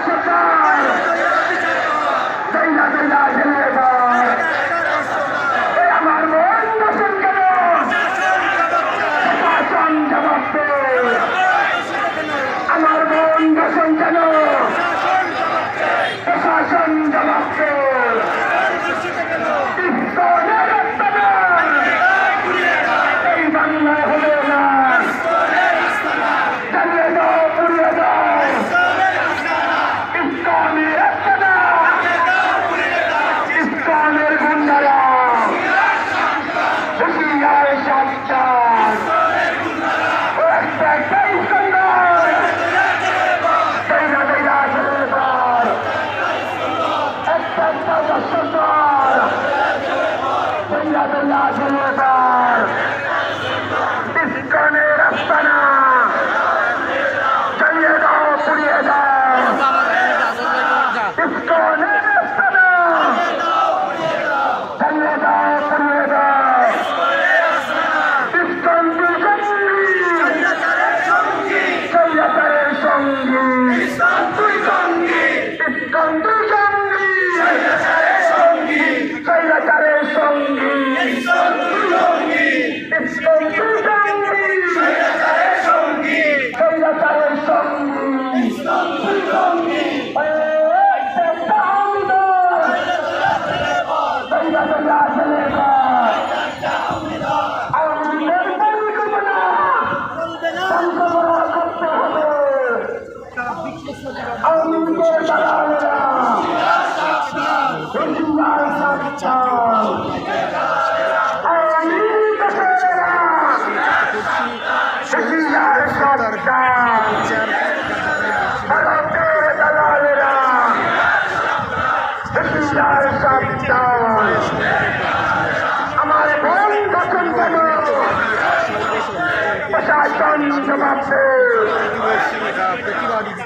Vamos chutar! পারছে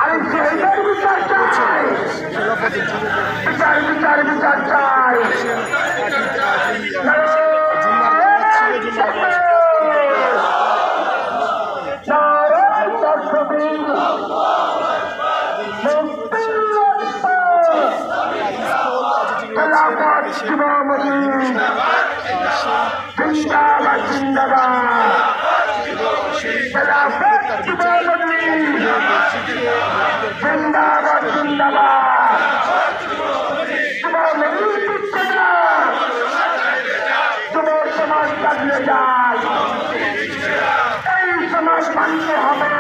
আমি সেইটাই বিচার চাই বিচার বিচার বিচার চাই জিন্দাবাদ জিন্দাবাদ জিন্দাবাদ জিন্দাবাদ জিন্দাবাদ তোমার সমাজ কাটলে যায় এই সমাজ মানতে হবে।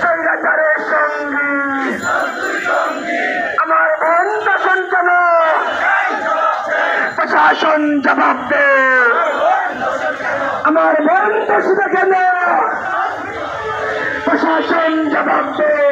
স্বৈরাচারের সঙ্গী আমার বোন শাসন কেন প্রশাসন জবাব দে। আমার বোন দোষী কেন? প্রশাসন জবাব দে।